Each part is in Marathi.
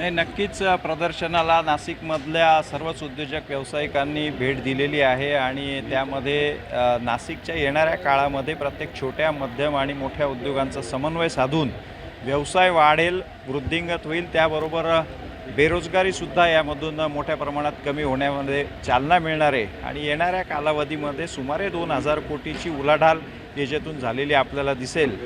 नाही नक्कीच प्रदर्शनाला नाशिकमधल्या सर्वच उद्योजक व्यावसायिकांनी भेट दिलेली आहे आणि त्यामध्ये नाशिकच्या येणाऱ्या काळामध्ये प्रत्येक छोट्या मध्यम आणि मोठ्या उद्योगांचा समन्वय साधून व्यवसाय वाढेल वृद्धिंगत होईल. त्याबरोबर बेरोजगारीसुद्धा यामधून मोठ्या प्रमाणात कमी होण्यामध्ये चालना मिळणार आहे. आणि येणाऱ्या कालावधीमध्ये सुमारे दोन हजार कोटीची उलाढाल याच्यातून झालेली आपल्याला दिसेल.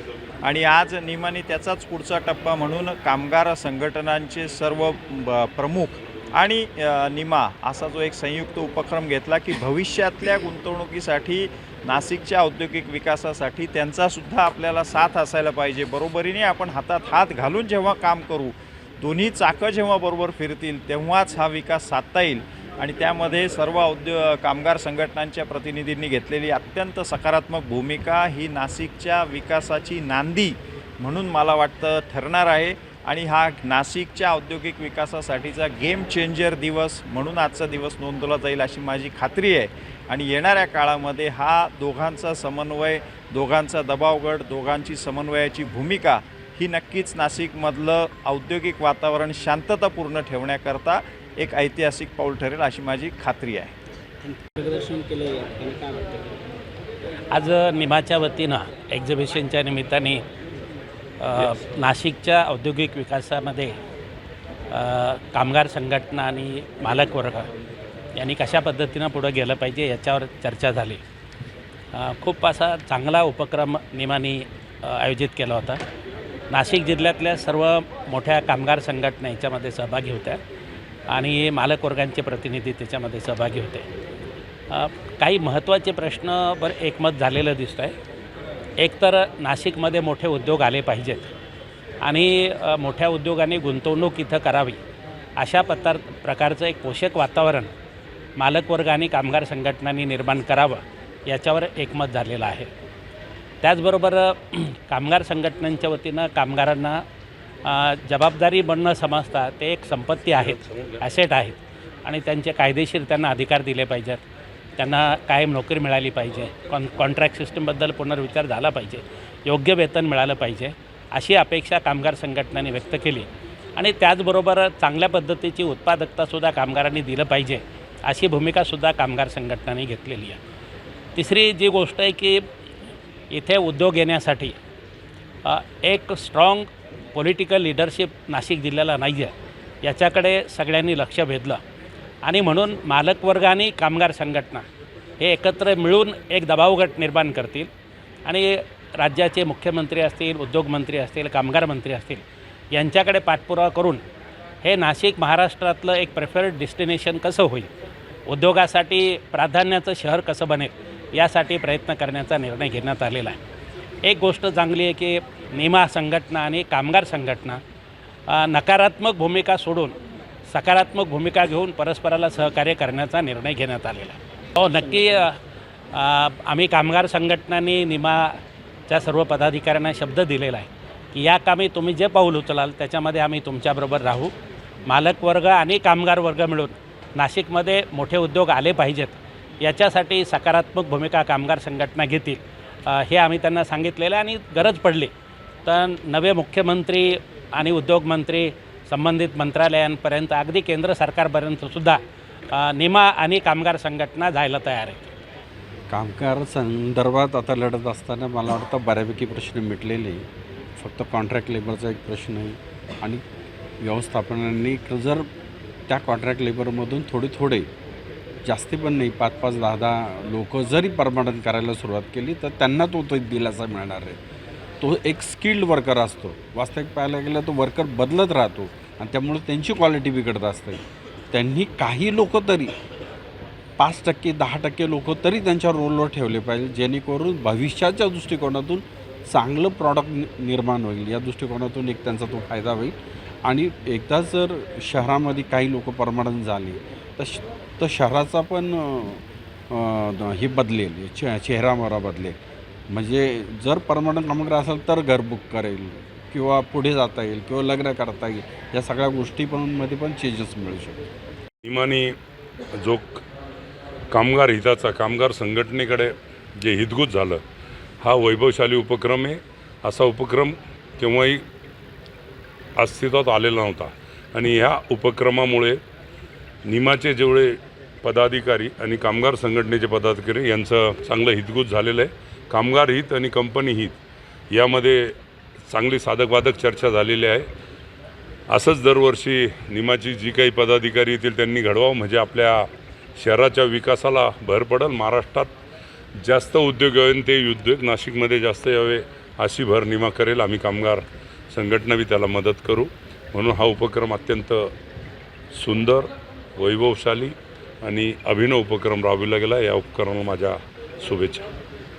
आणि आज निमाने त्याचाच पुढचा टप्पा म्हणून कामगार संघटनांचे सर्व ब- प्रमुख आणि निमा असा जो एक संयुक्त उपक्रम घेतला की भविष्यातल्या गुंतवणुकीसाठी नाशिकच्या औद्योगिक विकासासाठी त्यांचासुद्धा आपल्याला साथ असायला पाहिजे. बरोबरीने आपण हातात हात घालून जेव्हा काम करू दोन्ही चाकं जेव्हा बरोबर फिरतील तेव्हाच हा विकास साधता येईल. आणि त्यामध्ये सर्व औद्यो कामगार संघटनांच्या प्रतिनिधींनी घेतलेली अत्यंत सकारात्मक भूमिका ही नाशिकच्या विकासाची नांदी म्हणून मला वाटतं ठरणार आहे. आणि हा नाशिकच्या औद्योगिक विकासासाठीचा गेम चेंजर दिवस म्हणून आजचा दिवस नोंदवला जाईल अशी माझी खात्री आहे. आणि येणाऱ्या काळामध्ये हा दोघांचा समन्वय दोघांचा दबावगड दोघांची समन्वयाची भूमिका ही नक्कीच नाशिकमधलं औद्योगिक वातावरण शांततापूर्ण ठेवण्याकरता एक ऐतिहासिक पाऊल ठरेल अशी माझी खात्री आहे. प्रदर्शन केलं या ठिकाणी काय वाटतं? आज निमाच्या वतीनं एक्झिबिशनच्या निमित्ताने नाशिकच्या औद्योगिक विकासामध्ये कामगार संघटना आणि मालक वर्ग यांनी कशा पद्धतीनं पुढं गेलं पाहिजे याच्यावर चर्चा झाली. खूप असा चांगला उपक्रम निमाने आयोजित केला होता. नाशिक जिल्ह्यातल्या सर्व मोठ्या कामगार संघटना याच्यामध्ये सहभागी होत्या. आणि मालकवर्गांचे प्रतिनिधी त्याच्यामध्ये सहभागी होते. काही महत्त्वाचे प्रश्न बर एकमत झालेलं दिसतं आहे एकतर नाशिकमध्ये मोठे उद्योग आले पाहिजेत आणि मोठ्या उद्योगाने गुंतवणूक इथं करावी अशा पत्तार प्रकारचं एक पोषक वातावरण मालकवर्ग आणि कामगार संघटनांनी निर्माण करावं याच्यावर एकमत झालेलं आहे. त्याचबरोबर कामगार संघटनांच्या वतीनं कामगारांना जबाबदारी बनणं समजता ते एक संपत्ती आहेत ॲसेट आहेत आणि त्यांचे कायदेशीर त्यांना अधिकार दिले पाहिजेत. त्यांना कायम नोकरी मिळाली पाहिजे. कॉन कॉन्ट्रॅक्ट सिस्टीमबद्दल पुनर्विचार झाला पाहिजे. योग्य वेतन मिळालं पाहिजे. अशी अपेक्षा कामगार संघटनांनी व्यक्त केली. आणि त्याचबरोबर चांगल्या पद्धतीची उत्पादकतासुद्धा कामगारांनी दिलं पाहिजे अशी भूमिकासुद्धा कामगार संघटनांनी घेतलेली आहे. तिसरी जी गोष्ट आहे की इथे उद्योग येण्यासाठी एक स्ट्रॉंग पॉलिटिकल लिडरशिप नाशिक जिल्ह्याला नाही आहे याच्याकडे सगळ्यांनी लक्ष वेधलं. आणि म्हणून मालकवर्ग आणि कामगार संघटना हे एकत्र मिळून एक दबावगट निर्माण करतील. आणि राज्याचे मुख्यमंत्री असतील उद्योगमंत्री असतील कामगार मंत्री असतील यांच्याकडे पाठपुरावा करून हे नाशिक महाराष्ट्रातलं एक प्रेफर्ड डेस्टिनेशन कसं होईल? उद्योगासाठी प्राधान्याचं शहर कसं बनेल? यासाठी प्रयत्न करण्याचा निर्णय घेण्यात आलेला आहे. एक गोष्ट चांगली आहे की निमा संघटना आणि कामगार संघटना नकारात्मक भूमिका सोडून सकारात्मक भूमिका घेऊन परस्पराला सहकार्य करण्याचा निर्णय घेण्यात आलेला हो नक्की आम्ही कामगार संघटनांनी निमाच्या सर्व पदाधिकाऱ्यांना शब्द दिलेला आहे की या कामी तुम्ही जे पाऊल उचलाल त्याच्यामध्ये आम्ही तुमच्याबरोबर राहू. मालक वर्ग आणि कामगार वर्ग मिळून नाशिकमध्ये मोठे उद्योग आले पाहिजेत. याच्यासाठी सकारात्मक भूमिका कामगार संघटना घेतील. हे आम्ही त्यांना सांगितलेलं आहे आणि गरज पडली. तर नवे मुख्यमंत्री आणि उद्योगमंत्री संबंधित मंत्रालयांपर्यंत अगदी केंद्र सरकारपर्यंतसुद्धा निमा आणि कामगार संघटना जायला तयार आहे कामगार संदर्भात आता लढत असताना मला वाटतं बऱ्यापैकी प्रश्न मिटलेले फक्त कॉन्ट्रॅक्ट लेबरचा एक प्रश्न आहे. आणि व्यवस्थापनांनी जर त्या कॉन्ट्रॅक्ट लेबरमधून थोडे थोडे जास्ती पण नाही पाच पाच दहा दहा लोक जरी परमनंट करायला सुरुवात केली तर त्यांना तो तो दिलासा मिळणार आहे. तो एक स्किल्ड वर्कर असतो. वास्तविक पाहायला गेलं तो वर्कर बदलत राहतो आणि त्यामुळे त्यांची क्वालिटी बिघडत असते. त्यांनी काही लोक तरी पाच टक्के दहा टक्के लोक तरी त्यांच्या रोलवर ठेवले पाहिजे जेणेकरून भविष्याच्या दृष्टिकोनातून चांगलं प्रॉडक्ट निर्माण होईल. या दृष्टिकोनातून एक त्यांचा तो फायदा होईल. आणि एकदा जर शहरामध्ये काही लोक परमनंट झाले तर श तर शहराचा पण हे बदलेल चेहरामोहरा बदलेल. म्हणजे जर परमनंट कामगार असेल तर घर बुक करेल किंवा पुढे जाता येईल किंवा लग्न करता येईल या सगळ्या गोष्टी पण मध्ये पण चेंजेस मिळू शकतात. इमानी जो कामगार हिताचा कामगार संघटनेकडे जे हितगुज झालं हा वैभवशाली उपक्रम आहे. असा उपक्रम केव्हाही अस्तित्वात आलेला नव्हता. आणि ह्या उपक्रमामुळे निमाचे जेवढे पदाधिकारी आणि कामगार संघटनेचे पदाधिकारी यांचं चांगलं हितगुज झालेलं आहे. कामगार हित आणि कंपनी हित यामध्ये चांगली साधकवादक चर्चा झालेली आहे. असंच दरवर्षी निमाची जी काही पदाधिकारी येतील त्यांनी घडवावं म्हणजे आपल्या शहराच्या विकासाला भर पडेल. महाराष्ट्रात जास्त उद्योग यावे ते उद्योग नाशिकमध्ये जास्त यावे अशी भर निमा करेल. आम्ही कामगार संघटना बी त्याला मदत करू. म्हणून हा उपक्रम अत्यंत सुंदर वैभवशाली आणि अभिनव उपक्रम राबविला गेला. या उपक्रमाला माझ्या शुभेच्छा.